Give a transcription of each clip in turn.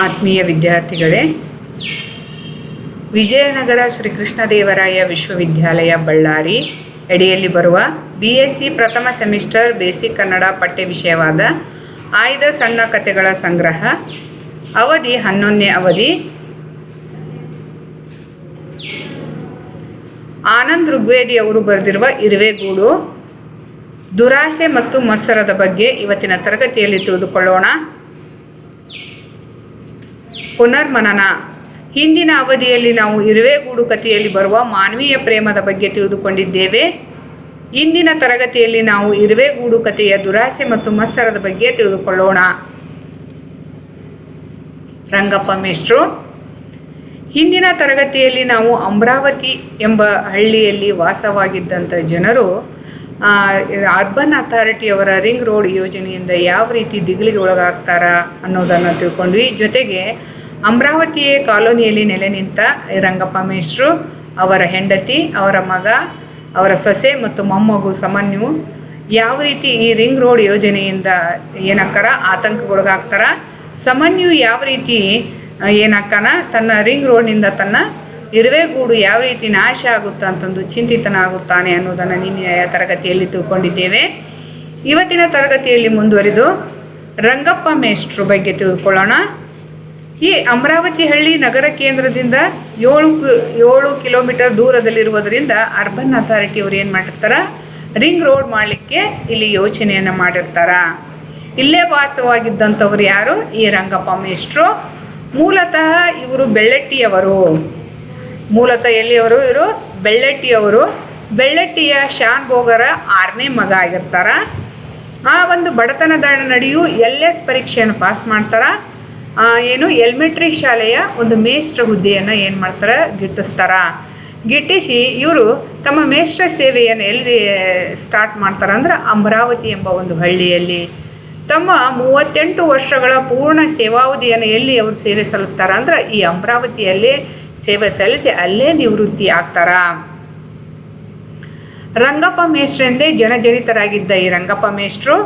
ಆತ್ಮೀಯ ವಿದ್ಯಾರ್ಥಿಗಳೇ, ವಿಜಯನಗರ ಶ್ರೀಕೃಷ್ಣದೇವರಾಯ ವಿಶ್ವವಿದ್ಯಾಲಯ ಬಳ್ಳಾರಿ ಅಡಿಯಲ್ಲಿ ಬರುವ ಬಿ ಎಸ್ ಸಿ ಪ್ರಥಮ ಸೆಮಿಸ್ಟರ್ ಬೇಸಿಕ್ ಕನ್ನಡ ಪಠ್ಯ ವಿಷಯವಾದ ಆಯ್ದ ಸಣ್ಣ ಕಥೆಗಳ ಸಂಗ್ರಹ, ಅವಧಿ ಹನ್ನೊಂದನೇ ಅವಧಿ. ಆನಂದ್ ಋಗ್ವೇದಿ ಅವರು ಬರೆದಿರುವ ಇರುವೆಗೂಡು, ದುರಾಸೆ ಮತ್ತು ಮತ್ಸರದ ಬಗ್ಗೆ ಇವತ್ತಿನ ತರಗತಿಯಲ್ಲಿ ತಿಳಿದುಕೊಳ್ಳೋಣ. ಪುನರ್ಮನನ. ಹಿಂದಿನ ಅವಧಿಯಲ್ಲಿ ನಾವು ಇರುವೆಗೂಡು ಕಥೆಯಲ್ಲಿ ಬರುವ ಮಾನವೀಯ ಪ್ರೇಮದ ಬಗ್ಗೆ ತಿಳಿದುಕೊಂಡಿದ್ದೇವೆ. ಇಂದಿನ ತರಗತಿಯಲ್ಲಿ ನಾವು ಇರುವೆಗೂಡು ಕಥೆಯ ದುರಾಸೆ ಮತ್ತು ಮತ್ಸರದ ಬಗ್ಗೆ ತಿಳಿದುಕೊಳ್ಳೋಣ. ರಂಗಪ್ಪ ಮೇಷ್ಟ್ರು. ಹಿಂದಿನ ತರಗತಿಯಲ್ಲಿ ನಾವು ಅಮರಾವತಿ ಎಂಬ ಹಳ್ಳಿಯಲ್ಲಿ ವಾಸವಾಗಿದ್ದಂಥ ಜನರು ಅರ್ಬನ್ ಅಥಾರಿಟಿಯವರ ರಿಂಗ್ ರೋಡ್ ಯೋಜನೆಯಿಂದ ಯಾವ ರೀತಿ ದಿಗಿಲಿಗೆ ಒಳಗಾಗ್ತಾರ ಅನ್ನೋದನ್ನು ತಿಳ್ಕೊಂಡ್ವಿ. ಜೊತೆಗೆ ಅಮರಾವತಿ ಕಾಲೋನಿಯಲ್ಲಿ ನೆಲೆ ನಿಂತ ರಂಗಪ್ಪ ಮೇಷ್ಟ್ರು, ಅವರ ಹೆಂಡತಿ, ಅವರ ಮಗ, ಅವರ ಸೊಸೆ ಮತ್ತು ಮೊಮ್ಮಗು ಸಮನ್ಯು ಯಾವ ರೀತಿ ಈ ರಿಂಗ್ ರೋಡ್ ಯೋಜನೆಯಿಂದ ಏನಾಗ್ತಾರ, ಆತಂಕಗೊಳಗಾಗ್ತಾರ, ಸಮನ್ಯು ಯಾವ ರೀತಿ ಏನಕ್ಕಾನ ತನ್ನ ರಿಂಗ್ ರೋಡ್ನಿಂದ ತನ್ನ ಇರುವೆಗೂಡು ಯಾವ ರೀತಿ ನಾಶ ಆಗುತ್ತಾ ಅಂತಂದು ಚಿಂತಿತನಾಗುತ್ತಾನೆ ಅನ್ನೋದನ್ನು ನಿನ್ನೆಯ ತರಗತಿಯಲ್ಲಿ ತಿಳ್ಕೊಂಡಿದ್ದೇವೆ. ಇವತ್ತಿನ ತರಗತಿಯಲ್ಲಿ ಮುಂದುವರಿದು ರಂಗಪ್ಪ ಮೇಷ್ಟ್ರು ಬಗ್ಗೆ ತಿಳಿದುಕೊಳ್ಳೋಣ ಈ ಅಮರಾವತಿ ಹಳ್ಳಿ ನಗರ ಕೇಂದ್ರದಿಂದ ಏಳು ಏಳು ಕಿಲೋಮೀಟರ್ ದೂರದಲ್ಲಿರುವುದರಿಂದ ಅರ್ಬನ್ ಅಥಾರಿಟಿ ಅವರು ಏನು ಮಾಡಿರ್ತಾರ? ರಿಂಗ್ ರೋಡ್ ಮಾಡಲಿಕ್ಕೆ ಇಲ್ಲಿ ಯೋಚನೆಯನ್ನು ಮಾಡಿರ್ತಾರ. ಇಲ್ಲೇ ವಾಸವಾಗಿದ್ದಂಥವ್ರು ಯಾರು? ಈ ರಂಗಪ್ಪ ಮೇಷ್ಟ್ರು. ಮೂಲತಃ ಇವರು ಬೆಳ್ಳಟ್ಟಿಯವರು. ಮೂಲತಃ ಎಲ್ಲಿಯವರು? ಇವರು ಬೆಳ್ಳಟ್ಟಿಯವರು. ಬೆಳ್ಳಟ್ಟಿಯ ಶಾನ್ ಬೋಗರ ಆರನೇ ಮಗ ಆಗಿರ್ತಾರ. ಆ ಒಂದು ಬಡತನದ ನಡೆಯು ಎಲ್ ಎಸ್ ಪರೀಕ್ಷೆಯನ್ನು ಪಾಸ್ ಮಾಡ್ತಾರ. ಏನು ಎಲಿಮೆಂಟ್ರಿ ಶಾಲೆಯ ಒಂದು ಮೇಷ್ಟ್ರ ಹುದ್ದೆಯನ್ನು ಏನು ಮಾಡ್ತಾರೆ? ಗಿಟ್ಟಿಸ್ತಾರ. ಗಿಟ್ಟಿಸಿ ಇವರು ತಮ್ಮ ಮೇಷ್ಟ್ರ ಸೇವೆಯನ್ನು ಎಲ್ಲಿ ಸ್ಟಾರ್ಟ್ ಮಾಡ್ತಾರೆ ಅಂದ್ರೆ ಅಮರಾವತಿ ಎಂಬ ಒಂದು ಹಳ್ಳಿಯಲ್ಲಿ. ತಮ್ಮ ಮೂವತ್ತೆಂಟು ವರ್ಷಗಳ ಪೂರ್ಣ ಸೇವಾವಧಿಯನ್ನು ಎಲ್ಲಿ ಅವರು ಸೇವೆ ಸಲ್ಲಿಸ್ತಾರ ಅಂದ್ರೆ ಈ ಅಮರಾವತಿಯಲ್ಲಿ ಸೇವೆ ಸಲ್ಲಿಸಿ ಅಲ್ಲೇ ನಿವೃತ್ತಿ ಆಗ್ತಾರ. ರಂಗಪ್ಪ ಮೇಷ್ಟ್ರೆಂದೇ ಜನಜನಿತರಾಗಿದ್ದ ಈ ರಂಗಪ್ಪ ಮೇಷ್ಟ್ರು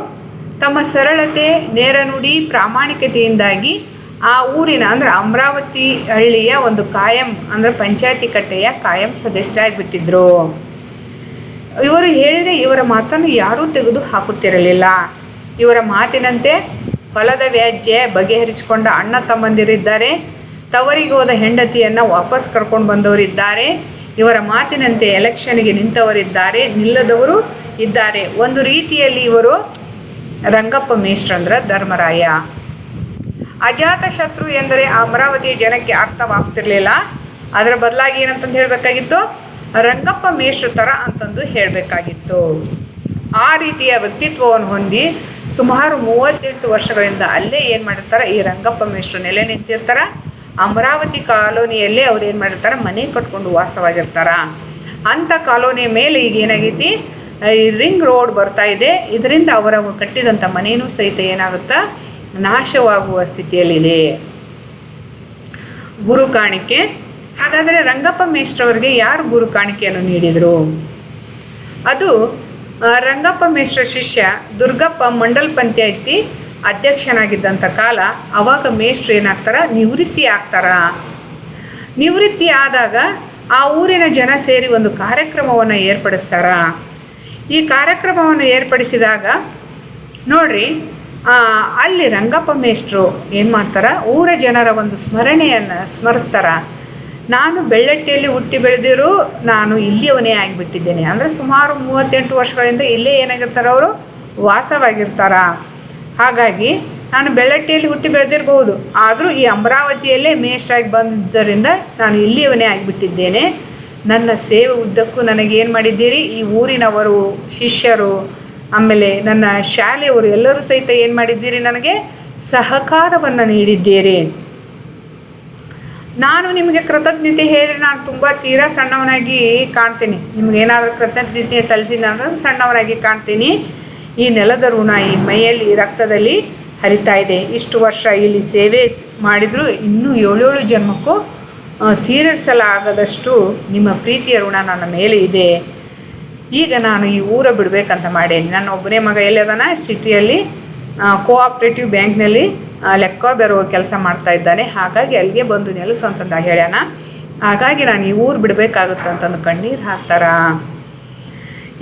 ತಮ್ಮ ಸರಳತೆ, ನೇರ ನುಡಿ, ಪ್ರಾಮಾಣಿಕತೆಯಿಂದಾಗಿ ಆ ಊರಿನ ಅಂದ್ರೆ ಅಮರಾವತಿ ಹಳ್ಳಿಯ ಒಂದು ಕಾಯಂ ಅಂದ್ರೆ ಪಂಚಾಯತಿ ಕಟ್ಟೆಯ ಕಾಯಂ ಸದಸ್ಯರಾಗಿಬಿಟ್ಟಿದ್ರು. ಇವರು ಹೇಳಿದರೆ ಇವರ ಮಾತನ್ನು ಯಾರೂ ತೆಗೆದು ಹಾಕುತ್ತಿರಲಿಲ್ಲ. ಇವರ ಮಾತಿನಂತೆ ಹೊಲದ ವ್ಯಾಜ್ಯ ಬಗೆಹರಿಸಿಕೊಂಡ ಅಣ್ಣ ತಮ್ಮಂದಿರಿದ್ದಾರೆ. ತವರಿಗೆ ಹೋದ ಹೆಂಡತಿಯನ್ನು ವಾಪಸ್ ಕರ್ಕೊಂಡು ಬಂದವರಿದ್ದಾರೆ. ಇವರ ಮಾತಿನಂತೆ ಎಲೆಕ್ಷನ್ಗೆ ನಿಂತವರಿದ್ದಾರೆ. ನಿಲ್ಲದವರು ಇದ್ದಾರೆ. ಒಂದು ರೀತಿಯಲ್ಲಿ ಇವರು ರಂಗಪ್ಪ ಮೇಷ್ಟ್ರಂದ್ರ ಧರ್ಮರಾಯ. ಅಜಾತ ಶತ್ರು ಎಂದರೆ ಆ ಅಮರಾವತಿಯ ಜನಕ್ಕೆ ಅರ್ಥವಾಗ್ತಿರ್ಲಿಲ್ಲ. ಅದರ ಬದಲಾಗಿ ಏನಂತಂದು ಹೇಳಬೇಕಾಗಿತ್ತು? ರಂಗಪ್ಪ ಮೇಷ್ಟ್ರ ಥರ ಅಂತಂದು ಹೇಳಬೇಕಾಗಿತ್ತು. ಆ ರೀತಿಯ ವ್ಯಕ್ತಿತ್ವವನ್ನು ಹೊಂದಿ ಸುಮಾರು ಮೂವತ್ತೆಂಟು ವರ್ಷಗಳಿಂದ ಅಲ್ಲೇ ಏನು ಮಾಡಿರ್ತಾರೆ? ಈ ರಂಗಪ್ಪ ಮೇಷ್ಟ್ರು ನೆಲೆ ನಿಂತಿರ್ತಾರೆ. ಅಮರಾವತಿ ಕಾಲೋನಿಯಲ್ಲೇ ಅವ್ರು ಏನು ಮಾಡಿರ್ತಾರೆ? ಮನೆ ಕಟ್ಕೊಂಡು ವಾಸವಾಗಿರ್ತಾರ. ಅಂಥ ಕಾಲೋನಿಯ ಮೇಲೆ ಈಗ ಏನಾಗೈತಿ? ಈ ರಿಂಗ್ ರೋಡ್ ಬರ್ತಾ ಇದೆ. ಇದರಿಂದ ಅವರ ಕಟ್ಟಿದಂಥ ಮನೇನೂ ಸಹಿತ ಏನಾಗುತ್ತಾ? ನಾಶವಾಗುವ ಸ್ಥಿತಿಯಲ್ಲಿದೆ. ಗುರು ಕಾಣಿಕೆ. ಹಾಗಾದರೆ ರಂಗಪ್ಪ ಮೇಷ್ಟ್ರವರಿಗೆ ಯಾರು ಗುರು ಕಾಣಿಕೆಯನ್ನು ನೀಡಿದರು? ಅದು ರಂಗಪ್ಪ ಮೇಷ್ಟ್ರ ಶಿಷ್ಯ ದುರ್ಗಪ್ಪ ಮಂಡಲ್ ಪಂಚಾಯತಿ ಅಧ್ಯಕ್ಷನಾಗಿದ್ದಂಥ ಕಾಲ ಅವಾಗ ಮೇಷ್ಟ್ರು ಏನಾಗ್ತಾರ? ನಿವೃತ್ತಿ ಆಗ್ತಾರ. ನಿವೃತ್ತಿ ಆದಾಗ ಆ ಊರಿನ ಜನ ಸೇರಿ ಒಂದು ಕಾರ್ಯಕ್ರಮವನ್ನು ಏರ್ಪಡಿಸ್ತಾರ. ಈ ಕಾರ್ಯಕ್ರಮವನ್ನು ಏರ್ಪಡಿಸಿದಾಗ ನೋಡ್ರಿ ಅಲ್ಲಿ ರಂಗಪ್ಪ ಮೇಷ್ಟ್ರು ಏನು ಮಾಡ್ತಾರೆ? ಊರ ಜನರ ಒಂದು ಸ್ಮರಣೆಯನ್ನು ಸ್ಮರಿಸ್ತಾರೆ. ನಾನು ಬೆಳ್ಳಟ್ಟಿಯಲ್ಲಿ ಹುಟ್ಟಿ ಬೆಳೆದಿರು, ನಾನು ಇಲ್ಲಿಯವನೇ ಆಗಿಬಿಟ್ಟಿದ್ದೇನೆ. ಅಂದರೆ ಸುಮಾರು ಮೂವತ್ತೆಂಟು ವರ್ಷಗಳಿಂದ ಇಲ್ಲೇ ಏನಾಗಿರ್ತಾರೆ ಅವರು? ವಾಸವಾಗಿರ್ತಾರ. ಹಾಗಾಗಿ ನಾನು ಬೆಳ್ಳಟ್ಟಿಯಲ್ಲಿ ಹುಟ್ಟಿ ಬೆಳೆದಿರಬಹುದು. ಆದರೂ ಈ ಅಮರಾವತಿಯಲ್ಲೇ ಮೇಷ್ಟ್ರಾಗಿ ಬಂದಿದ್ದರಿಂದ ನಾನು ಇಲ್ಲಿಯವನೇ ಆಗಿಬಿಟ್ಟಿದ್ದೇನೆ. ನನ್ನ ಸೇವೆ ಉದ್ದಕ್ಕೂ ನನಗೇನು ಮಾಡಿದ್ದೀರಿ? ಈ ಊರಿನವರು, ಶಿಷ್ಯರು ಆಮೇಲೆ ನನ್ನ ಶಾಲೆಯವರು ಎಲ್ಲರೂ ಸಹಿತ ಏನು ಮಾಡಿದ್ದೀರಿ ನನಗೆ ಸಹಕಾರವನ್ನು ನೀಡಿದ್ದೀರಿ. ನಾನು ನಿಮಗೆ ಕೃತಜ್ಞತೆ ಹೇಳಿ ನಾನು ತುಂಬ ತೀರಾ ಸಣ್ಣವನಾಗಿ ಕಾಣ್ತೀನಿ. ನಿಮ್ಗೆ ಏನಾದರೂ ಕೃತಜ್ಞತೆ ಸಲ್ಲಿಸಿದ ಅಂದ್ರೆ ಸಣ್ಣವನಾಗಿ ಕಾಣ್ತೀನಿ. ಈ ನೆಲದ ಋಣ ಈ ಮೈಯಲ್ಲಿ ರಕ್ತದಲ್ಲಿ ಹರಿತಾ ಇದೆ. ಇಷ್ಟು ವರ್ಷ ಇಲ್ಲಿ ಸೇವೆ ಮಾಡಿದರೂ. ಇನ್ನೂ ಏಳೇಳು ಜನ್ಮಕ್ಕೂ ತೀರಿಸಲಾಗದಷ್ಟು ನಿಮ್ಮ ಪ್ರೀತಿಯ ಋಣ ನನ್ನ ಮೇಲೆ ಇದೆ. ಈಗ ನಾನು ಈ ಊರ ಬಿಡಬೇಕಂತ ಮಾಡೇನಿ. ನನ್ನ ಒಬ್ಬನೇ ಮಗ ಎಲ್ಲಿದಾನ ಸಿಟಿಯಲ್ಲಿ ಕೋಆಪ್ರೇಟಿವ್ ಬ್ಯಾಂಕ್ನಲ್ಲಿ ಲೆಕ್ಕ ಬೆರುವ ಕೆಲಸ ಮಾಡ್ತಾ ಇದ್ದಾನೆ. ಹಾಗಾಗಿ ಅಲ್ಲಿಗೆ ಬಂದು ನೆಲೆಸು ಅಂತಂದ ಹೇಳ್ಯಾನ. ಹಾಗಾಗಿ ನಾನು ಈ ಊರು ಬಿಡಬೇಕಾಗುತ್ತೆ ಅಂತಂದು ಕಣ್ಣೀರು ಹಾಕ್ತಾರ.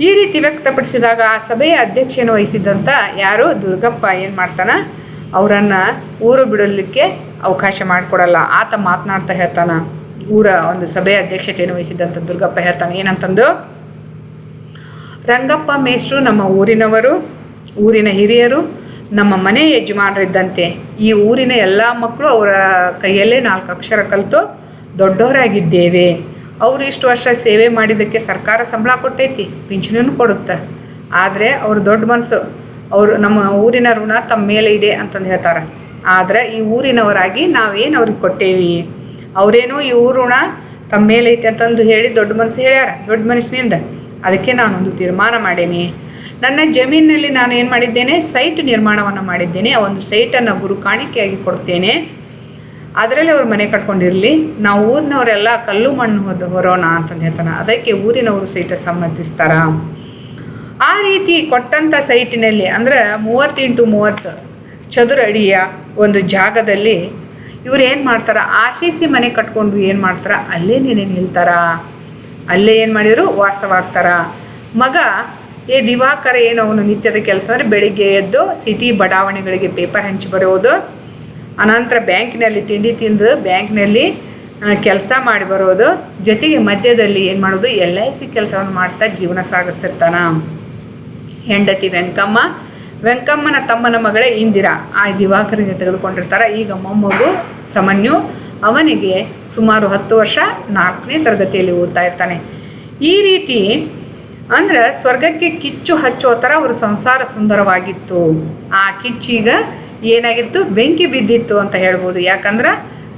ಈ ರೀತಿ ವ್ಯಕ್ತಪಡಿಸಿದಾಗ ಆ ಸಭೆಯ ಅಧ್ಯಕ್ಷನ ವಹಿಸಿದ್ದಂಥ ಯಾರು? ದುರ್ಗಪ್ಪ ಏನು ಮಾಡ್ತಾನ? ಅವರನ್ನು ಊರು ಬಿಡಲಿಕ್ಕೆ ಅವಕಾಶ ಮಾಡಿಕೊಡಲ್ಲ. ಆತ ಮಾತನಾಡ್ತಾ ಹೇಳ್ತಾನ. ಊರ ಒಂದು ಸಭೆಯ ಅಧ್ಯಕ್ಷತೆಯನ್ನು ವಹಿಸಿದ್ದಂಥ ದುರ್ಗಪ್ಪ ಹೇಳ್ತಾನೆ. ಏನಂತಂದು? ರಂಗಪ್ಪ ಮೇಷ್ಟ್ರು ನಮ್ಮ ಊರಿನವರು, ಊರಿನ ಹಿರಿಯರು, ನಮ್ಮ ಮನೆ ಯಜಮಾನರಿದ್ದಂತೆ ಈ ಊರಿನ ಎಲ್ಲ ಮಕ್ಕಳು ಅವರ ಕೈಯಲ್ಲೇ ನಾಲ್ಕು ಅಕ್ಷರ ಕಲಿತು ದೊಡ್ಡವರಾಗಿದ್ದೇವೆ. ಅವರು ಇಷ್ಟು ವರ್ಷ ಸೇವೆ ಮಾಡಿದ್ದಕ್ಕೆ ಸರ್ಕಾರ ಸಂಬಳ ಕೊಟ್ಟೈತಿ, ಪಿಂಚಣಿನೂ ಕೊಡುತ್ತೆ. ಆದರೆ ಅವರು ದೊಡ್ಡ ಮನಸ್ಸು, ಅವರು ನಮ್ಮ ಊರಿನ ಋಣ ತಮ್ಮ ಮೇಲೆ ಇದೆ ಅಂತಂದು ಹೇಳ್ತಾರೆ. ಆದರೆ ಈ ಊರಿನವರಾಗಿ ನಾವೇನು ಅವ್ರಿಗೆ ಕೊಟ್ಟೇವಿ? ಅವರೇನು ಈ ಊರು ಋಣ ತಮ್ಮ ಮೇಲೆ ಐತೆ ಅಂತಂದು ಹೇಳಿ ದೊಡ್ಡ ಮನಸ್ಸು ಹೇಳ್ಯಾರ, ದೊಡ್ಡ ಮನಸ್ಸಿನಿಂದ. ಅದಕ್ಕೆ ನಾನೊಂದು ತೀರ್ಮಾನ ಮಾಡೇನಿ. ನನ್ನ ಜಮೀನಿನಲ್ಲಿ ನಾನು ಏನು ಮಾಡಿದ್ದೇನೆ? ಸೈಟ್ ನಿರ್ಮಾಣವನ್ನು ಮಾಡಿದ್ದೇನೆ. ಆ ಒಂದು ಸೈಟನ್ನು ಗುರು ಕಾಣಿಕೆಯಾಗಿ ಕೊಡ್ತೇನೆ. ಅದರಲ್ಲಿ ಅವ್ರು ಮನೆ ಕಟ್ಕೊಂಡಿರಲಿ. ನಾವು ಊರಿನವರೆಲ್ಲ ಕಲ್ಲು ಮಣ್ಣು ಹೊದ್ ಹೊರೋಣ ಅಂತಂದು ಹೇಳ್ತಾನೆ. ಅದಕ್ಕೆ ಊರಿನವರು ಸಹಿತ ಸಮ್ಮತಿಸ್ತಾರ ಆ ರೀತಿ ಕೊಟ್ಟಂಥ ಸೈಟಿನಲ್ಲಿ ಅಂದರೆ ಮೂವತ್ತೆಂಟು ಮೂವತ್ತು ಚದುರ ಅಡಿಯ ಒಂದು ಜಾಗದಲ್ಲಿ ಇವ್ರು ಏನು ಮಾಡ್ತಾರ? ಆಶಿಸಿ ಮನೆ ಕಟ್ಕೊಂಡು ಏನು ಮಾಡ್ತಾರ? ಅಲ್ಲೇ ನೆನೆ ನಿಲ್ತಾರ. ಅಲ್ಲೇ ಏನು ಮಾಡಿದರು? ವಾಸವಾಗ್ತಾರ? ಮಗ, ಏ ದಿವಾಕರ ಏನು ಅವನು ನಿತ್ಯದ ಕೆಲಸ ಅಂದರೆ ಬೆಳಿಗ್ಗೆ ಎದ್ದು ಸಿಟಿ ಬಡಾವಣೆಗಳಿಗೆ ಪೇಪರ್ ಹಂಚಿ ಬರೋದು, ಅನಂತರ ಬ್ಯಾಂಕಿನಲ್ಲಿ ತಿಂಡಿ ತಿಂದು ಬ್ಯಾಂಕ್ನಲ್ಲಿ ಕೆಲಸ ಮಾಡಿ ಬರೋದು, ಜೊತೆಗೆ ಮಧ್ಯದಲ್ಲಿ ಏನು ಮಾಡೋದು? ಎಲ್ ಐ ಸಿ ಕೆಲಸವನ್ನು ಮಾಡ್ತಾ ಜೀವನ ಸಾಗಿಸ್ತಿರ್ತಾನ? ಹೆಂಡತಿ ವೆಂಕಮ್ಮ, ವೆಂಕಮ್ಮನ ತಮ್ಮನ ಮಗಳೇ ಇಂದಿರಾ. ಆ ದಿವಾಕರಿಗೆ ತೆಗೆದುಕೊಂಡಿರ್ತಾರೆ. ಈಗ ಮೊಮ್ಮಗು ಸಮನ್ಯು ಅವನಿಗೆ ಸುಮಾರು ಹತ್ತು ವರ್ಷ ನಾಲ್ಕನೇ ತರಗತಿಯಲ್ಲಿ ಓದ್ತಾ ಇರ್ತಾನೆ. ಈ ರೀತಿ ಅಂದ್ರೆ ಸ್ವರ್ಗಕ್ಕೆ ಕಿಚ್ಚು ಹಚ್ಚೋ ಥರ ಅವರು ಸಂಸಾರ ಸುಂದರವಾಗಿತ್ತು. ಆ ಕಿಚ್ಚೀಗ ಏನಾಗಿತ್ತು? ಬೆಂಕಿ ಬಿದ್ದಿತ್ತು ಅಂತ ಹೇಳ್ಬೋದು. ಯಾಕಂದ್ರೆ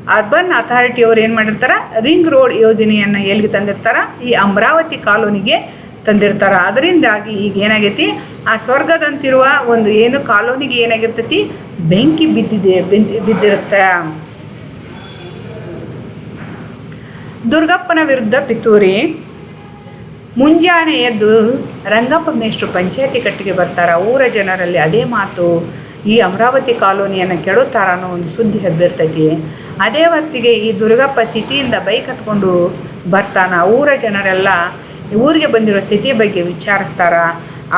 ಅರ್ಬನ್ ಅಥಾರಿಟಿ ಅವರು ಏನು ಮಾಡಿರ್ತಾರೆ? ರಿಂಗ್ ರೋಡ್ ಯೋಜನೆಯನ್ನು ಎಲ್ಲಿಗೆ ತಂದಿರ್ತಾರ? ಈ ಅಮರಾವತಿ ಕಾಲೋನಿಗೆ ತಂದಿರ್ತಾರ. ಅದರಿಂದಾಗಿ ಈಗ ಏನಾಗೈತಿ? ಆ ಸ್ವರ್ಗದಂತಿರುವ ಒಂದು ಏನು ಕಾಲೋನಿಗೆ ಏನಾಗಿರ್ತೈತಿ? ಬೆಂಕಿ ಬಿದ್ದಿದೆ ಬಿದ್ದಿ- ಬಿದ್ದಿರುತ್ತೆ. ದುರ್ಗಪ್ಪನ ವಿರುದ್ಧ ಪಿತೂರಿ. ಮುಂಜಾನೆ ಎದ್ದು ರಂಗಪ್ಪ ಮೇಷ್ಟ್ರು ಪಂಚಾಯತಿ ಕಟ್ಟಿಗೆ ಬರ್ತಾರ. ಊರ ಜನರಲ್ಲಿ ಅದೇ ಮಾತು, ಈ ಅಮರಾವತಿ ಕಾಲೋನಿಯನ್ನು ಕೆಡುತ್ತಾರ ಅನ್ನೋ ಒಂದು ಸುದ್ದಿ ಹಬ್ಬಿರ್ತೈತಿ. ಅದೇ ಹೊತ್ತಿಗೆ ಈ ದುರ್ಗಪ್ಪ ಸಿಟಿಯಿಂದ ಬೈಕ್ ಹತ್ಕೊಂಡು ಬರ್ತಾನ. ಊರ ಜನರೆಲ್ಲ ಊರಿಗೆ ಬಂದಿರೋ ಸ್ಥಿತಿ ಬಗ್ಗೆ ವಿಚಾರಿಸ್ತಾರ.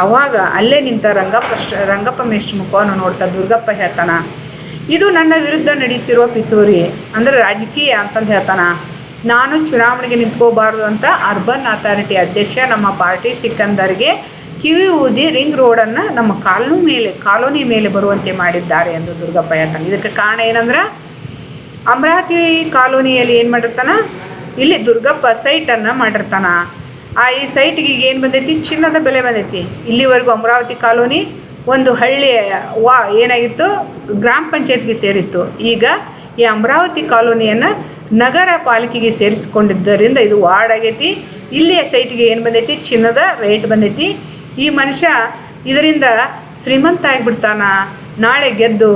ಆವಾಗ ಅಲ್ಲೇ ನಿಂತ ರಂಗಪ್ಪ ರಂಗಪ್ಪ ಮೇಷ್ಟ್ರ ಮುಖವನ್ನು ನೋಡ್ತಾ ದುರ್ಗಪ್ಪ ಹೇಳ್ತಾನ, ಇದು ನನ್ನ ವಿರುದ್ಧ ನಡೀತಿರುವ ಪಿತೂರಿ. ಅಂದರೆ ರಾಜಕೀಯ ಅಂತಂದು ಹೇಳ್ತಾನ. ನಾನು ಚುನಾವಣೆಗೆ ನಿಂತ್ಕೋಬಾರ್ದು ಅಂತ ಅರ್ಬನ್ ಅಥಾರಿಟಿ ಅಧ್ಯಕ್ಷ ನಮ್ಮ ಪಾರ್ಟಿ ಸಿಕಂದರ್ಗೆ ಕಿವಿ ಊದಿ ರಿಂಗ್ ರೋಡನ್ನು ನಮ್ಮ ಕಾಲು ಮೇಲೆ, ಕಾಲೋನಿ ಮೇಲೆ ಬರುವಂತೆ ಮಾಡಿದ್ದಾರೆ ಎಂದು ದುರ್ಗಪ್ಪ ಹೇಳ್ತಾನೆ ಇದಕ್ಕೆ ಕಾರಣ ಏನಂದ್ರೆ, ಅಮರಾವತಿ ಕಾಲೋನಿಯಲ್ಲಿ ಏನು ಮಾಡಿರ್ತಾನ? ಇಲ್ಲಿ ದುರ್ಗಪ್ಪ ಸೈಟನ್ನು ಮಾಡಿರ್ತಾನ. ಆ ಈ ಸೈಟ್ಗೆ ಈಗ ಏನು ಬಂದೈತಿ? ಚಿನ್ನದ ಬೆಲೆ ಬಂದೈತಿ. ಇಲ್ಲಿವರೆಗೂ ಅಮರಾವತಿ ಕಾಲೋನಿ ಒಂದು ಹಳ್ಳಿ ವಾ ಏನಾಗಿತ್ತು? ಗ್ರಾಮ ಪಂಚಾಯತ್ಗೆ ಸೇರಿತ್ತು. ಈಗ ಈ ಅಮರಾವತಿ ಕಾಲೋನಿಯನ್ನು ನಗರ ಪಾಲಿಕೆಗೆ ಸೇರಿಸಿಕೊಂಡಿದ್ದರಿಂದ ಇದು ವಾರ್ಡ್ ಆಗೈತಿ. ಇಲ್ಲಿಯ ಸೈಟ್ಗೆ ಏನು ಬಂದೈತಿ? ಚಿನ್ನದ ರೇಟ್ ಬಂದೈತಿ. ಈ ಮನುಷ್ಯ ಇದರಿಂದ ಶ್ರೀಮಂತ ಆಗಿಬಿಡ್ತಾನ. ನಾಳೆ ಗೆದ್ದು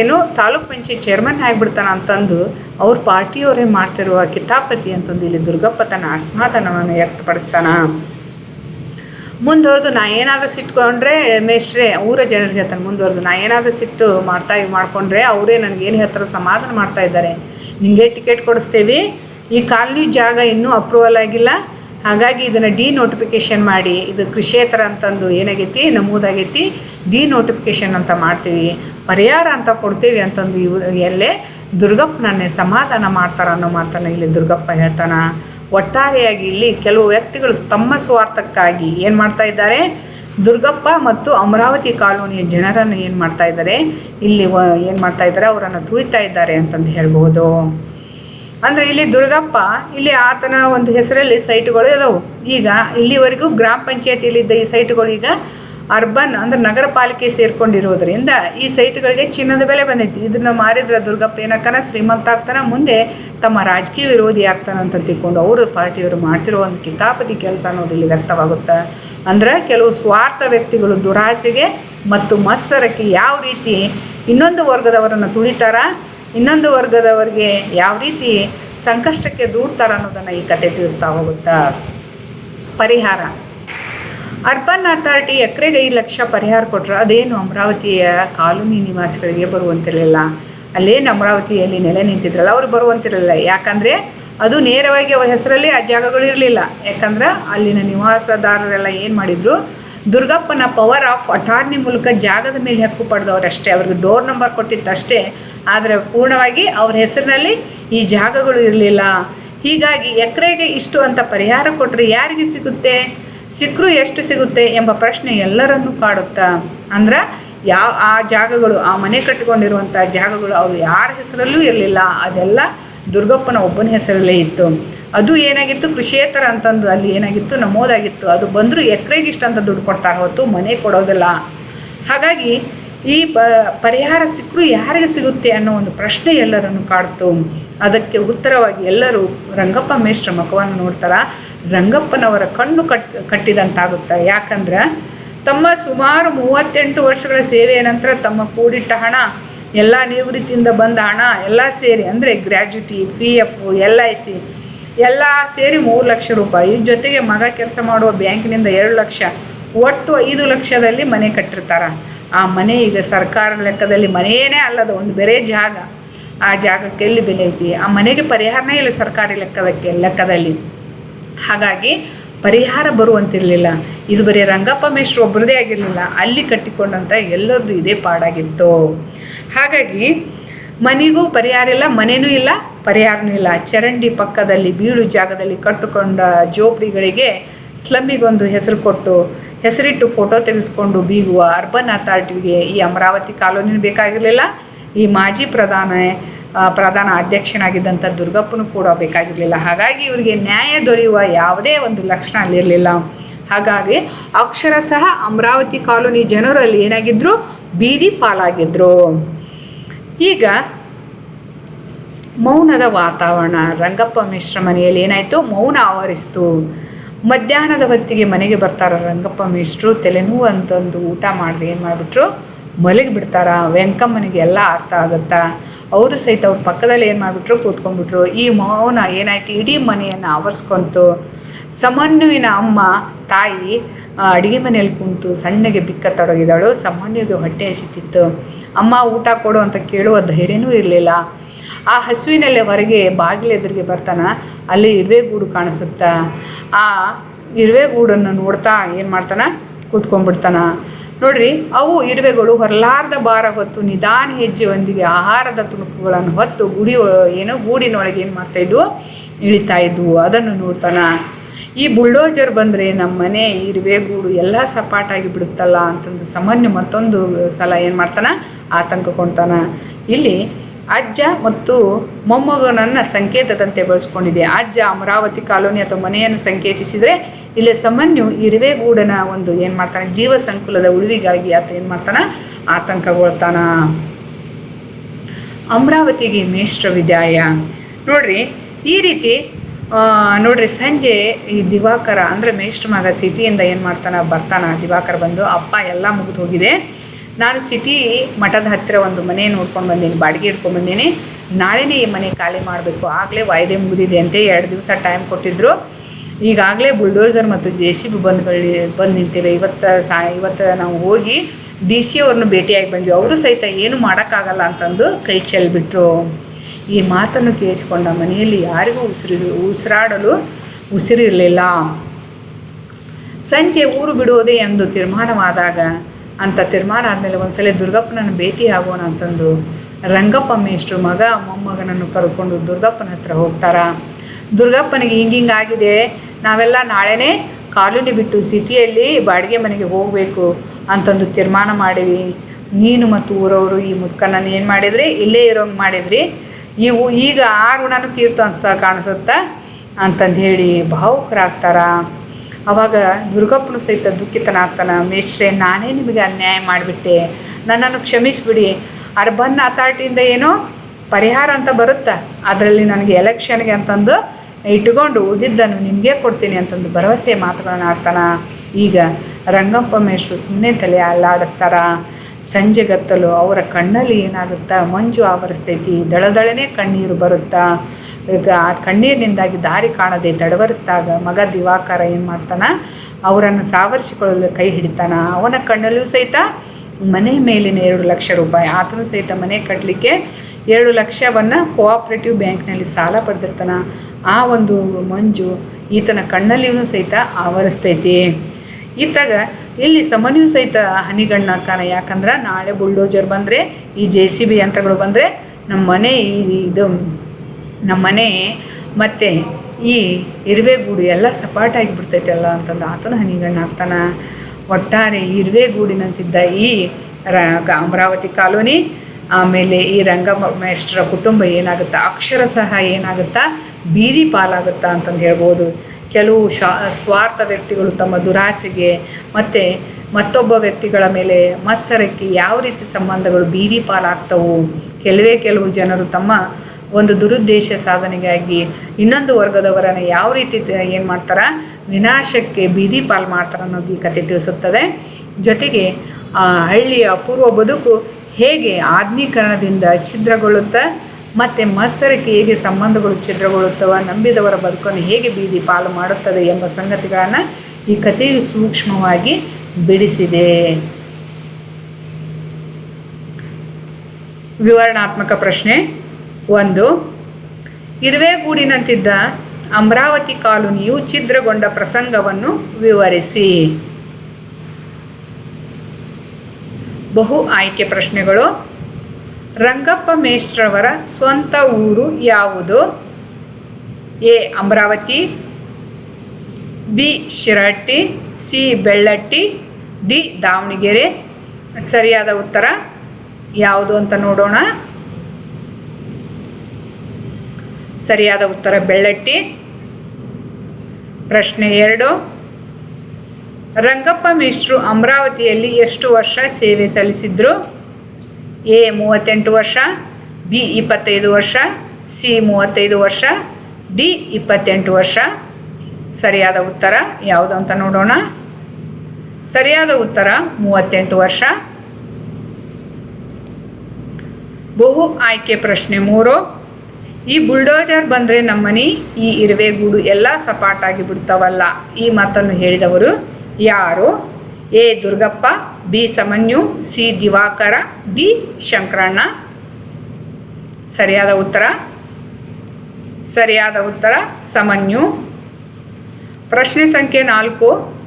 ಏನು, ತಾಲೂಕ್ ಪಂಚಾಯತ್ ಚೇರ್ಮನ್ ಆಗಿಬಿಡ್ತಾನ ಅಂತಂದು ಅವ್ರ ಪಾರ್ಟಿಯವರೇ ಮಾಡ್ತಿರುವ ಕಿತಾಪತಿ ಅಂತಂದು ಇಲ್ಲಿ ದುರ್ಗಪ್ಪ ತನ್ನ ಅಸಮಾಧಾನವನ್ನು ವ್ಯಕ್ತಪಡಿಸ್ತಾನ. ಮುಂದುವರೆದು ನಾ ಏನಾದರೂ ಸಿಟ್ಕೊಂಡ್ರೆ ಮೇಷ್ಟ್ರೆ, ಊರ ಜನರಿಗೆ ಹೇಳ್ತಾನೆ ಮುಂದುವರೆದು ನಾ ಏನಾದರೂ ಸಿಟ್ಟು ಮಾಡ್ತಾ ಮಾಡ್ಕೊಂಡ್ರೆ, ಅವರೇ ನನಗೇನು ಹೇಳ್ತಾರೆ ಸಮಾಧಾನ ಮಾಡ್ತಾ ಇದ್ದಾರೆ. ನಿಮಗೆ ಟಿಕೆಟ್ ಕೊಡಿಸ್ತೇವೆ. ಈ ಕಾಲನಿ ಜಾಗ ಇನ್ನೂ ಅಪ್ರೂವಲ್ ಆಗಿಲ್ಲ. ಹಾಗಾಗಿ ಇದನ್ನು ಡಿ ನೋಟಿಫಿಕೇಶನ್ ಮಾಡಿ. ಇದು ಕೃಷೇತರ ಅಂತಂದು ಏನಾಗೈತಿ? ನಮೂದಾಗೈತಿ. ಡಿ ನೋಟಿಫಿಕೇಶನ್ ಅಂತ ಮಾಡ್ತೀವಿ. ಪರಿಹಾರ ಅಂತ ಕೊಡ್ತೀವಿ ಅಂತಂದು ಇವ್ರು ಎಲ್ಲೇ. ದುರ್ಗಪ್ಪನನ್ನೇ ಸಮಾಧಾನ ಮಾಡ್ತಾರ ಅನ್ನೋ ಮಾತನ್ನು ಇಲ್ಲಿ ದುರ್ಗಪ್ಪ ಹೇಳ್ತಾನ. ಒಟ್ಟಾರೆಯಾಗಿ ಇಲ್ಲಿ ಕೆಲವು ವ್ಯಕ್ತಿಗಳು ತಮ್ಮ ಸ್ವಾರ್ಥಕ್ಕಾಗಿ ಏನು ಮಾಡ್ತಾ ಇದ್ದಾರೆ? ದುರ್ಗಪ್ಪ ಮತ್ತು ಅಮರಾವತಿ ಕಾಲೋನಿಯ ಜನರನ್ನು ಏನು ಮಾಡ್ತಾ ಇದ್ದಾರೆ? ಇಲ್ಲಿ ಏನು ಮಾಡ್ತಾ ಇದ್ದಾರೆ? ಅವರನ್ನು ತುಳಿತಾ ಇದ್ದಾರೆ ಅಂತಂದು ಹೇಳ್ಬೋದು ಅಂದರೆ ಇಲ್ಲಿ ದುರ್ಗಪ್ಪ, ಇಲ್ಲಿ ಆತನ ಒಂದು ಹೆಸರಲ್ಲಿ ಸೈಟ್ಗಳು ಇದಾವೆ. ಈಗ ಇಲ್ಲಿವರೆಗೂ ಗ್ರಾಮ ಪಂಚಾಯತಿಯಲ್ಲಿದ್ದ ಈ ಸೈಟ್ಗಳು ಈಗ ಅರ್ಬನ್ ಅಂದ್ರೆ ನಗರ ಪಾಲಿಕೆ ಸೇರ್ಕೊಂಡಿರೋದ್ರಿಂದ ಈ ಸೈಟ್ಗಳಿಗೆ ಚಿನ್ನದ ಬೆಲೆ ಬಂದೈತಿ. ಇದನ್ನು ಮಾರಿದ್ರೆ ದುರ್ಗಪ್ಪ ಏನಕ್ಕನ? ಶ್ರೀಮಂತ ಆಗ್ತಾನೆ. ಮುಂದೆ ತಮ್ಮ ರಾಜಕೀಯ ವಿರೋಧಿ ಆಗ್ತಾನ ಅಂತ ತಿಳ್ಕೊಂಡು ಅವರು ಪಾರ್ಟಿಯವರು ಮಾಡ್ತಿರೋ ಒಂದು ಕಿತಾಪತಿ ಕೆಲಸ ಅನ್ನೋದು ಇಲ್ಲಿ ವ್ಯಕ್ತವಾಗುತ್ತೆ ಅಂದ್ರೆ ಕೆಲವು ಸ್ವಾರ್ಥ ವ್ಯಕ್ತಿಗಳು ದುರಾಸೆಗೆ ಮತ್ತು ಮತ್ಸರಕ್ಕೆ ಯಾವ ರೀತಿ ಇನ್ನೊಂದು ವರ್ಗದವರನ್ನು ತುಳಿತಾರ, ಇನ್ನೊಂದು ವರ್ಗದವರಿಗೆ ಯಾವ ರೀತಿ ಸಂಕಷ್ಟಕ್ಕೆ ದೂಡ್ತಾರ ಅನ್ನೋದನ್ನು ಈ ಕತೆ ತಿಳಿಸ್ತಾ ಹೋಗುತ್ತಾ ಪರಿಹಾರ. ಅರ್ಬನ್ ಅಥಾರಿಟಿ ಎಕರೆಗೆ ಐದು ಲಕ್ಷ ಪರಿಹಾರ ಕೊಟ್ಟರೆ ಅದೇನು ಅಮರಾವತಿಯ ಕಾಲೋನಿ ನಿವಾಸಿಗಳಿಗೆ ಬರುವಂತಿರಲಿಲ್ಲ. ಅಲ್ಲೇನು ಅಮರಾವತಿಯಲ್ಲಿ ನೆಲೆ ನಿಂತಿದ್ರಲ್ಲ, ಅವ್ರು ಬರುವಂತಿರಲಿಲ್ಲ. ಯಾಕಂದರೆ ಅದು ನೇರವಾಗಿ ಅವರ ಹೆಸರಲ್ಲಿ ಆ ಜಾಗಗಳು ಇರಲಿಲ್ಲ. ಯಾಕಂದ್ರೆ ಅಲ್ಲಿನ ನಿವಾಸದಾರರೆಲ್ಲ ಏನು ಮಾಡಿದ್ರು, ದುರ್ಗಪ್ಪನ ಪವರ್ ಆಫ್ ಅಟಾರ್ನಿ ಮೂಲಕ ಜಾಗದ ಮೇಲೆ ಹಕ್ಕು ಪಡೆದವರಷ್ಟೇ ಅವ್ರಿಗೆ ಡೋರ್ ನಂಬರ್ ಕೊಟ್ಟಿದ್ದಷ್ಟೇ ಆದರೆ ಪೂರ್ಣವಾಗಿ ಅವ್ರ ಹೆಸರಿನಲ್ಲಿ ಈ ಜಾಗಗಳು ಇರಲಿಲ್ಲ. ಹೀಗಾಗಿ ಎಕರೆಗೆ ಇಷ್ಟು ಅಂತ ಪರಿಹಾರ ಕೊಟ್ಟರೆ ಯಾರಿಗೆ ಸಿಗುತ್ತೆ? ಸಿಕ್ಕರು ಎಷ್ಟು ಸಿಗುತ್ತೆ ಎಂಬ ಪ್ರಶ್ನೆ ಎಲ್ಲರನ್ನೂ ಕಾಡುತ್ತಾ? ಅಂದ್ರೆ ಯಾವ ಆ ಜಾಗಗಳು, ಆ ಮನೆ ಕಟ್ಟಿಕೊಂಡಿರುವಂಥ ಜಾಗಗಳು ಅವರು ಯಾರ ಹೆಸರಲ್ಲೂ ಇರಲಿಲ್ಲ. ಅದೆಲ್ಲ ದುರ್ಗಪ್ಪನ ಒಬ್ಬನ ಹೆಸರಲ್ಲೇ ಇತ್ತು. ಅದು ಏನಾಗಿತ್ತು? ಕೃಷಿಯೇತರ ಅಂತಂದು ಅಲ್ಲಿ ಏನಾಗಿತ್ತು? ನಮೋದಾಗಿತ್ತು. ಅದು ಬಂದರೂ ಎಕರೆಗೆ ಇಷ್ಟ ಅಂತ ದುಡ್ಡು ಕೊಡ್ತಾರೆ ಹೊತ್ತು ಮನೆ ಕೊಡೋದಿಲ್ಲ. ಹಾಗಾಗಿ ಈ ಪ, ಪರಿಹಾರ ಸಿಕ್ಕರೂ ಯಾರಿಗೆ ಸಿಗುತ್ತೆ ಅನ್ನೋ ಒಂದು ಪ್ರಶ್ನೆ ಎಲ್ಲರನ್ನು ಕಾಡ್ತು. ಅದಕ್ಕೆ ಉತ್ತರವಾಗಿ ಎಲ್ಲರೂ ರಂಗಪ್ಪ ಮೇಷ್ಟ್ರ ಮುಖವನ್ನು ನೋಡ್ತಾರ. ರಂಗಪ್ಪನವರ ಕಣ್ಣು ಕಟ್, ಕಟ್ಟಿದಂತಾಗುತ್ತೆ. ಯಾಕಂದ್ರೆ ತಮ್ಮ ಸುಮಾರು ಮೂವತ್ತೆಂಟು ವರ್ಷಗಳ ಸೇವೆಯ ನಂತರ ತಮ್ಮ ಕೂಡಿಟ್ಟ ಹಣ ಎಲ್ಲ ನಿವೃತ್ತಿಯಿಂದ ಬಂದ ಹಣ ಎಲ್ಲ ಸೇರಿ, ಅಂದರೆ gratuity P F L I C ಎಲ್ಲ ಸೇರಿ ಮೂರು ಲಕ್ಷ ರೂಪಾಯಿ. ಜೊತೆಗೆ ಮಗ ಕೆಲಸ ಮಾಡುವ ಬ್ಯಾಂಕಿನಿಂದ ಎರಡು ಲಕ್ಷ, ಒಟ್ಟು ಐದು ಲಕ್ಷದಲ್ಲಿ ಮನೆ ಕಟ್ಟಿರ್ತಾರ. ಆ ಮನೆ ಈಗ ಸರ್ಕಾರ ಲೆಕ್ಕದಲ್ಲಿ ಮನೆಯೇ ಅಲ್ಲದ ಒಂದು ಬೇರೆ ಜಾಗ. ಆ ಜಾಗಕ್ಕೆ ಎಲ್ಲಿ ಬೆಲೆ ಐತಿ? ಆ ಮನೆಗೆ ಪರಿಹಾರನೇ ಇಲ್ಲ ಸರ್ಕಾರಿ ಲೆಕ್ಕದಕ್ಕೆ, ಲೆಕ್ಕದಲ್ಲಿ. ಹಾಗಾಗಿ ಪರಿಹಾರ ಬರುವಂತಿರಲಿಲ್ಲ. ಇದು ಬರೀ ರಂಗಪ್ಪ ಮೇಷ್ಟ್ರು ಒಬ್ಬರದೇ ಆಗಿರಲಿಲ್ಲ. ಅಲ್ಲಿ ಕಟ್ಟಿಕೊಂಡಂಥ ಎಲ್ಲರದ್ದು ಇದೇ ಪಾಡಾಗಿತ್ತು. ಹಾಗಾಗಿ ಮನೆಗೂ ಪರಿಹಾರ ಇಲ್ಲ ಮನೆಯೂ ಇಲ್ಲ, ಪರಿಹಾರನೂ ಇಲ್ಲ. ಚರಂಡಿ ಪಕ್ಕದಲ್ಲಿ, ಬೀಳು ಜಾಗದಲ್ಲಿ ಕಟ್ಟಿಕೊಂಡ ಜೋಪಡಿಗಳಿಗೆ ಸ್ಲಮ್ಮಿಗೊಂದು ಹೆಸರು ಕೊಟ್ಟು, ಹೆಸರಿಟ್ಟು ಫೋಟೋ ತೆಗೆಸ್ಕೊಂಡು ಬೀಗುವ ಅರ್ಬನ್ ಅಥಾರಿಟಿಗೆ ಈ ಅಮರಾವತಿ ಕಾಲೋನಿ ಬೇಕಾಗಿರಲಿಲ್ಲ. ಈ ಮಾಜಿ ಪ್ರಧಾನ ಪ್ರಧಾನ ಅಧ್ಯಕ್ಷನಾಗಿದ್ದಂಥ ದುರ್ಗಪ್ಪನು ಕೂಡ ಬೇಕಾಗಿರಲಿಲ್ಲ. ಹಾಗಾಗಿ ಇವರಿಗೆ ನ್ಯಾಯ ದೊರೆಯುವ ಯಾವುದೇ ಒಂದು ಲಕ್ಷಣ ಅಲ್ಲಿರಲಿಲ್ಲ ಹಾಗಾಗಿ ಅಕ್ಷರಶಃ ಅಮರಾವತಿ ಕಾಲೋನಿ ಜನರಲ್ಲಿ ಏನಾಗಿದ್ರು ಬೀದಿ ಪಾಲಾಗಿದ್ರು. ಈಗ ಮೌನದ ವಾತಾವರಣ, ರಂಗಪ್ಪ ಮಿಶ್ರ ಮನೆಯಲ್ಲಿ ಏನಾಯಿತು? ಮೌನ ಆವರಿಸ್ತು. ಮಧ್ಯಾಹ್ನದ ಹೊತ್ತಿಗೆ ಮನೆಗೆ ಬರ್ತಾರ ರಂಗಪ್ಪ ಮಿಶ್ರು. ತಲೆನೋವು ಅಂತಂದು ಊಟ ಮಾಡಿದ್ರೆ ಏನು ಮಾಡಿಬಿಟ್ರು? ಮಲಗಿ ಬಿಡ್ತಾರ. ವೆಂಕಮ್ಮನಿಗೆ ಎಲ್ಲ ಅರ್ಥ ಆಗುತ್ತಾ. ಅವರು ಸಹಿತ ಅವ್ರ ಪಕ್ಕದಲ್ಲಿ ಏನು ಮಾಡಿಬಿಟ್ರು? ಕೂತ್ಕೊಂಡ್ಬಿಟ್ರು. ಈ ಮೌನ ಏನಾಯ್ತು? ಇಡೀ ಮನೆಯನ್ನು ಆವರಿಸ್ಕೊಂತು. ಸಮನ್ವಿನ ಅಮ್ಮ, ತಾಯಿ ಅಡುಗೆ ಮನೆಯಲ್ಲಿ ಕುಂತು ಸಣ್ಣಗೆ ಬಿಕ್ಕ ತೊಡಗಿದಳು ಸಮನ್ವಿಗೆ ಹೊಟ್ಟೆ ಹಸಿತಿತ್ತು. ಅಮ್ಮ ಊಟ ಕೊಡು ಅಂತ ಕೇಳುವ ಧೈರ್ಯನೂ ಇರಲಿಲ್ಲ. ಆ ಹಸುವಿನಲ್ಲೇ ಹೊರಗೆ ಬಾಗಿಲು ಎದುರಿಗೆ ಬರ್ತಾನ. ಅಲ್ಲಿ ಇರುವೆ ಗೂಡು ಕಾಣಿಸುತ್ತಾ. ಆ ಇರುವೆ ಗೂಡನ್ನು ನೋಡ್ತಾ ಏನು ಮಾಡ್ತಾನ? ಕೂತ್ಕೊಂಡ್ಬಿಡ್ತಾನ. ನೋಡ್ರಿ, ಅವು ಇರುವೆಗಳು ಹೊರಲಾರ್ದ ಭಾರ ಹೊತ್ತು ನಿಧಾನ ಹೆಜ್ಜೆಯೊಂದಿಗೆ ಆಹಾರದ ತುಣುಕುಗಳನ್ನು ಹೊತ್ತು ಗುಡಿ ಏನು ಗೂಡಿನೊಳಗೆ ಏನು ಮಾಡ್ತಾ ಇದ್ವು? ಇಳಿತಾ ಇದ್ವು. ಅದನ್ನು ನೋಡ್ತಾನ. ಈ ಬುಲ್ಡೋಜರ್ ಬಂದರೆ ನಮ್ಮ ಮನೆ ಇರುವೆ ಗೂಡು ಎಲ್ಲ ಸಪಾಟಾಗಿ ಬಿಡುತ್ತಲ್ಲ ಅಂತಂದು ಸಾಮಾನ್ಯ ಮತ್ತೊಂದು ಸಲ ಏನು ಮಾಡ್ತಾನ? ಆತಂಕಕೊಂತಾನ ಇಲ್ಲಿ ಅಜ್ಜ ಮತ್ತು ಮೊಮ್ಮಗನನ್ನ ಸಂಕೇತದಂತೆ ಬಳಸ್ಕೊಂಡಿದೆ. ಅಜ್ಜ ಅಮರಾವತಿ ಕಾಲೋನಿ ಅಥವಾ ಮನೆಯನ್ನು ಸಂಕೇತಿಸಿದರೆ ಇಲ್ಲಿ ಸಾಮಾನ್ಯ ಇರುವೆಗೂಡನ ಒಂದು ಏನು ಮಾಡ್ತಾನೆ, ಜೀವ ಸಂಕುಲದ ಉಳಿವಿಗಾಗಿ ಆತ ಏನು ಮಾಡ್ತಾನ, ಆತಂಕಗೊಳ್ತಾನ. ಅಮರಾವತಿಗೆ ಮೇಷ್ಟ್ರ ವಿದಾಯ. ನೋಡ್ರಿ, ಈ ರೀತಿ ನೋಡ್ರಿ ಸಂಜೆ ಈ ದಿವಾಕರ ಅಂದರೆ ಮೇಷ್ಟ್ರ ಮಗ ಸಿಟಿಯಿಂದ ಏನು ಮಾಡ್ತಾನ, ಬರ್ತಾನ. ದಿವಾಕರ ಬಂದು ಅಪ್ಪ ಎಲ್ಲ ಮುಗಿದು ಹೋಗಿದೆ. ನಾನು ಸಿಟಿ ಮಠದ ಹತ್ತಿರ ಒಂದು ಮನೆ ನೋಡ್ಕೊಂಡು ಬಂದೀನಿ, ಬಾಡಿಗೆ ಇಟ್ಕೊಂಡು ಬಂದೀನಿ. ನಾಳೆನೇ ಈ ಮನೆ ಖಾಲಿ ಮಾಡಬೇಕು, ಆಗಲೇ ವಾಯ್ದೆ ಮುಗಿದಿದೆ ಅಂತೆ ಎರಡು ದಿವಸ ಟೈಮ್ ಕೊಟ್ಟಿದ್ದರು ಈಗಾಗಲೇ ಬುಲ್ಡೋಸರ್ ಮತ್ತು ಜೆ ಸಿ ಬಿ ಬಂದ್ಗಳು ಬಂದು ನಿಂತಿವೆ. ಇವತ್ತು ಸಾ, ಇವತ್ತು ನಾವು ಹೋಗಿ ಡಿ ಸಿ ಅವ್ರನ್ನ ಭೇಟಿಯಾಗಿ ಬಂದ್ವಿ. ಅವರು ಸಹಿತ ಏನು ಮಾಡೋಕ್ಕಾಗಲ್ಲ ಅಂತಂದು ಕೈ ಚೆಲ್ಬಿಟ್ರು ಈ ಮಾತನ್ನು ಕೇಳಿಸ್ಕೊಂಡ ಮನೆಯಲ್ಲಿ ಯಾರಿಗೂ ಉಸಿರು, ಉಸಿರಾಡಲು ಉಸಿರಿರಲಿಲ್ಲ. ಸಂಜೆ ಊರು ಬಿಡುವುದೇ ಎಂದು ತೀರ್ಮಾನವಾದಾಗ ಅಂತ ತೀರ್ಮಾನ ಆದಮೇಲೆ ಒಂದ್ಸಲ ದುರ್ಗಪ್ಪನನ್ನು ಭೇಟಿ ಆಗೋಣ ಅಂತಂದು ರಂಗಪ್ಪ ಮೇಷ್ಟ್ರು, ಮಗ, ಮೊಮ್ಮಗನನ್ನು ಕರ್ಕೊಂಡು ದುರ್ಗಪ್ಪನ ಹತ್ರ ಹೋಗ್ತಾರ? ದುರ್ಗಪ್ಪನಿಗೆ ಹಿಂಗಿಂಗ್ ಆಗಿದೆ. ನಾವೆಲ್ಲ ನಾಳೆನೇ ಕಾಲೋನಿ ಬಿಟ್ಟು ಸಿಟಿಯಲ್ಲಿ ಬಾಡಿಗೆ ಮನೆಗೆ ಹೋಗಬೇಕು ಅಂತಂದು ತೀರ್ಮಾನ ಮಾಡಿವಿ. ನೀನು ಮತ್ತು ಊರವರು ಈ ಮುದ್ಕನನ್ನು ಏನು ಮಾಡಿದ್ರಿ? ಇಲ್ಲೇ ಇರೋಂಗೆ ಮಾಡಿದ್ರಿ. ಇವು ಈಗ ಆ ಋಣನೂ ತೀರ್ತು ಅಂತ ಕಾಣಿಸುತ್ತ ಅಂತಂದು ಹೇಳಿ ಭಾವುಕರಾಗ್ತಾರ? ಅವಾಗ ದುರ್ಗಪ್ಪನು ಸಹಿತ ದುಃಖಿತನಾಗ್ತಾನೆ. ಮೇಷ್ಟ್ರೆ, ನಾನೇ ನಿಮಗೆ ಅನ್ಯಾಯ ಮಾಡಿಬಿಟ್ಟೆ. ನನ್ನನ್ನು ಕ್ಷಮಿಸಿಬಿಡಿ. ಅರ್ಬನ್ ಅಥಾರಿಟಿಯಿಂದ ಏನೋ ಪರಿಹಾರ ಅಂತ ಬರುತ್ತೆ. ಅದರಲ್ಲಿ ನನಗೆ ಎಲೆಕ್ಷನ್ಗೆ ಅಂತಂದು ಇಟ್ಟುಕೊಂಡು ಉಳಿದಿದ್ದನ್ನು ನಿಮಗೆ ಕೊಡ್ತೀನಿ ಅಂತಂದು ಭರವಸೆ ಮಾತುಗಳನ್ನು ಆಡ್ತಾನ. ಈಗ ರಂಗಪ್ಪ ಮೇಷ್ಟ್ರು ಸುಮ್ಮನೆ ತಲೆ ಅಲ್ಲಾಡಿಸ್ತಾರ ಸಂಜೆ ಗತ್ತಲು ಅವರ ಕಣ್ಣಲ್ಲಿ ಏನಾಗುತ್ತಾ? ಮಂಜು ಆವರಿಸ್ತೈತಿ. ದಳದಳನೇ ಕಣ್ಣೀರು ಬರುತ್ತಾ? ಕಣ್ಣೀರಿನಿಂದಾಗಿ ದಾರಿ ಕಾಣದೆ ತಡವರಿಸಿದಾಗ ಮಗ ದಿವಾಕರ ಏನು ಮಾಡ್ತಾನ? ಅವರನ್ನು ಸಾವರಿಸಿಕೊಳ್ಳಲು ಕೈ ಹಿಡಿತಾನ. ಅವನ ಕಣ್ಣಲ್ಲೂ ಸಹಿತ ಮನೆ ಮೇಲಿನ ಎರಡು ಲಕ್ಷ ರೂಪಾಯಿ. ಆತನು ಸಹಿತ ಮನೆ ಕಟ್ಟಲಿಕ್ಕೆ ಎರಡು ಲಕ್ಷವನ್ನು ಕೋಆಪ್ರೇಟಿವ್ ಬ್ಯಾಂಕ್ನಲ್ಲಿ ಸಾಲ ಪಡೆದಿರ್ತಾನ. ಆ ಒಂದು ಮಂಜು ಈತನ ಕಣ್ಣಲ್ಲಿಯೂ ಸಹಿತ ಆವರಿಸ್ತೈತಿ. ಇತ್ತಾಗ ಇಲ್ಲಿ ಸಮನ್ಯೂ ಸಹಿತ ಹನಿಗಣ್ಣಾಕಾನ ಯಾಕಂದ್ರೆ ನಾಳೆ ಬುಲ್ಡೋಜರ್ ಬಂದರೆ, ಈ ಜೆ ಸಿ ಬಿ ಯಂತ್ರಗಳು ಬಂದರೆ ನಮ್ಮ ಮನೆ ಇದು ನಮ್ಮ ಮನೆ ಮತ್ತು ಈ ಇರುವೆ ಗೂಡು ಎಲ್ಲ ಸಪಾಟಾಗಿ ಬಿಡ್ತೈತಲ್ಲ ಅಂತಂದು ಆತನು ಹನಿಗಣ್ಣ ಆಗ್ತಾನ ಒಟ್ಟಾರೆ ಇರುವೆಗೂಡಿನಂತಿದ್ದ ಇರುವೆ ಗೂಡಿನಂತಿದ್ದ ಈ ರ ಅಮರಾವತಿ ಕಾಲೋನಿ, ಆಮೇಲೆ ಈ ರಂಗಮೇಶ್ವರ ಕುಟುಂಬ ಏನಾಗುತ್ತಾ? ಅಕ್ಷರ ಸಹ ಏನಾಗುತ್ತಾ? ಬೀದಿ ಪಾಲಾಗುತ್ತಾ ಅಂತಂದು ಹೇಳ್ಬೋದು. ಕೆಲವು ಸ್ವಾರ್ಥ ವ್ಯಕ್ತಿಗಳು ತಮ್ಮ ದುರಾಸೆಗೆ ಮತ್ತು ಮತ್ತೊಬ್ಬ ವ್ಯಕ್ತಿಗಳ ಮೇಲೆ ಮತ್ಸರಕ್ಕೆ ಯಾವ ರೀತಿ ಸಂಬಂಧಗಳು ಬೀದಿ ಪಾಲಾಗ್ತವು, ಕೆಲವೇ ಕೆಲವು ಜನರು ತಮ್ಮ ಒಂದು ದುರುದ್ದೇಶ ಸಾಧನೆಗಾಗಿ ಇನ್ನೊಂದು ವರ್ಗದವರನ್ನು ಯಾವ ರೀತಿ ಏನು ಮಾಡ್ತಾರ? ವಿನಾಶಕ್ಕೆ ಬೀದಿ ಪಾಲು ಮಾಡ್ತಾರೆ ಅನ್ನೋದು ಈ ಕತೆ ತಿಳಿಸುತ್ತದೆ. ಜೊತೆಗೆ, ಆ, ಹಳ್ಳಿಯ ಪೂರ್ವ ಬದುಕು ಹೇಗೆ ಆಧುನೀಕರಣದಿಂದ ಛಿದ್ರಗೊಳ್ಳುತ್ತಾ, ಮತ್ತು ಮತ್ಸರಕ್ಕೆ ಹೇಗೆ ಸಂಬಂಧಗಳು ಛಿದ್ರಗೊಳ್ಳುತ್ತವ ನಂಬಿದವರ ಬದುಕನ್ನು ಹೇಗೆ ಬೀದಿ ಪಾಲು ಮಾಡುತ್ತದೆ ಎಂಬ ಸಂಗತಿಗಳನ್ನು ಈ ಕಥೆಯು ಸೂಕ್ಷ್ಮವಾಗಿ ಬಿಡಿಸಿದೆ. ವಿವರಣಾತ್ಮಕ ಪ್ರಶ್ನೆ. ಒಂದು ಇರುವೆಗೂಡಿನಂತಿದ್ದ ಅಮರಾವತಿ ಕಾಲೋನಿಯು ಛಿದ್ರಗೊಂಡ ಪ್ರಸಂಗವನ್ನು ವಿವರಿಸಿ. ಬಹು ಆಯ್ಕೆ ಪ್ರಶ್ನೆಗಳು. ರಂಗಪ್ಪ ಮೇಷ್ಟ್ರವರ ಸ್ವಂತ ಊರು ಯಾವುದು? A, Amaravati, B, Shirahatti, C, Bellatti, D, Davanagere. ಸರಿಯಾದ ಉತ್ತರ? ಯಾವುದು ಅಂತ ನೋಡೋಣ. ಸರಿಯಾದ ಉತ್ತರ ಬೆಳ್ಳಟ್ಟಿ. ಪ್ರಶ್ನೆ ಎರಡು. ರಂಗಪ್ಪ ಮಿಶ್ರು ಅಮರಾವತಿಯಲ್ಲಿ ಎಷ್ಟು ವರ್ಷ ಸೇವೆ ಸಲ್ಲಿಸಿದ್ರು? ಎ, ಮೂವತ್ತೆಂಟು ವರ್ಷ, ಬಿ, ಇಪ್ಪತ್ತೈದು ವರ್ಷ, ಸಿ, ಮೂವತ್ತೈದು ವರ್ಷ, ಡಿ, ಇಪ್ಪತ್ತೆಂಟು ವರ್ಷ. ಸರಿಯಾದ ಉತ್ತರ ಯಾವುದು ಅಂತ ನೋಡೋಣ. ಸರಿಯಾದ ಉತ್ತರ ಮೂವತ್ತೆಂಟು ವರ್ಷ. ಬಹು ಆಯ್ಕೆ ಪ್ರಶ್ನೆ ಮೂರು. ಈ ಬುಲ್ಡೋಜರ್ ಬಂದರೆ ನಮ್ಮನೆ ಈ ಇರುವೆಗೂಡು ಎಲ್ಲ ಸಪಾಟಾಗಿ ಬಿಡ್ತಾವಲ್ಲ. ಈ ಮಾತನ್ನು ಹೇಳಿದವರು ಯಾರು? A. Durgappa, B. Samanyu, C. Divakara D Shankaranna. ಸರಿಯಾದ ಉತ್ತರ? ಸರಿಯಾದ ಉತ್ತರ, ಸಮನ್ಯು. ಪ್ರಶ್ನೆ ಸಂಖ್ಯೆ ನಾಲ್ಕು.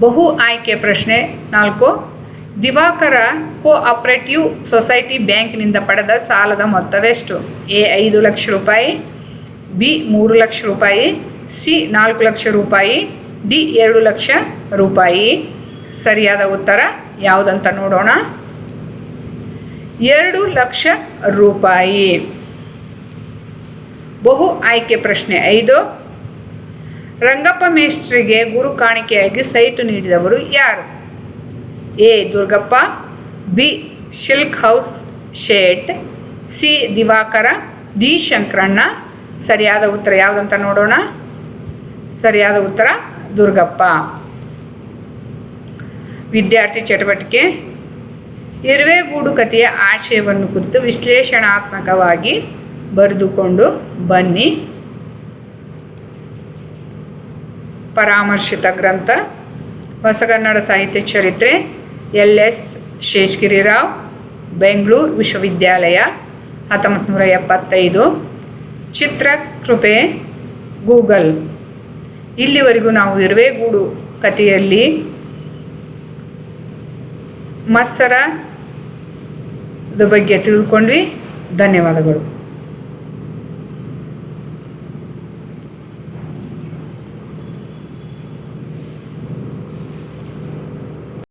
ಬಹು ಆಯ್ಕೆ ಪ್ರಶ್ನೆ ನಾಲ್ಕು. ದಿವಾಕರ ಕೋಆಪರೇಟಿವ್ ಸೊಸೈಟಿ ಬ್ಯಾಂಕ್ನಿಂದ ಪಡೆದ ಸಾಲದ ಮೊತ್ತವೆಷ್ಟು? ಎ, ಐದು ಲಕ್ಷ ರೂಪಾಯಿ, ಬಿ, ಮೂರು ಲಕ್ಷ ರೂಪಾಯಿ, ಸಿ, ನಾಲ್ಕು ಲಕ್ಷ ರೂಪಾಯಿ, ಡಿ, ಎರಡು ಲಕ್ಷ ರೂಪಾಯಿ. ಸರಿಯಾದ ಉತ್ತರ ಯಾವುದಂತ ನೋಡೋಣ? ಎರಡು ಲಕ್ಷ ರೂಪಾಯಿ. ಬಹು ಆಯ್ಕೆ ಪ್ರಶ್ನೆ ಐದು. ರಂಗಪ್ಪ ಮೇಸ್ಟ್ರಿಗೆ ಗುರು ಕಾಣಿಕೆಯಾಗಿ ಸೈಟು ನೀಡಿದವರು ಯಾರು? A Durgappa, B silk house Shet, C Divakara, D Shankaranna. ಸರಿಯಾದ ಉತ್ತರ ಯಾವುದಂತ ನೋಡೋಣ? ಸರಿಯಾದ ಉತ್ತರ ದುರ್ಗಪ್ಪ. ವಿದ್ಯಾರ್ಥಿ ಚಟುವಟಿಕೆ. ಇರುವೆಗೂಡು ಕಥೆಯ ಆಶಯವನ್ನು ಕುರಿತು ವಿಶ್ಲೇಷಣಾತ್ಮಕವಾಗಿ ಬರೆದುಕೊಂಡು ಬನ್ನಿ. ಪರಾಮರ್ಶಿತ ಗ್ರಂಥ. ಹೊಸಗನ್ನಡ ಸಾಹಿತ್ಯ ಚರಿತ್ರೆ. ಎಲ್ ಎಸ್ ಶೇಷಗಿರಿರಾವ್, ಬೆಂಗಳೂರು ವಿಶ್ವವಿದ್ಯಾಲಯ ಹತ್ತೊಂಬತ್ತು ನೂರ ಎಪ್ಪತ್ತೈದು ಚಿತ್ರಕೃಪೆ, ಗೂಗಲ್. ಇಲ್ಲಿವರೆಗೂ ನಾವು ಇರುವೆಗೂಡು ಕಥೆಯಲ್ಲಿ ಮತ್ಸರದ ಬಗ್ಗೆ ತಿಳಿದುಕೊಂಡ್ವಿ. ಧನ್ಯವಾದಗಳು.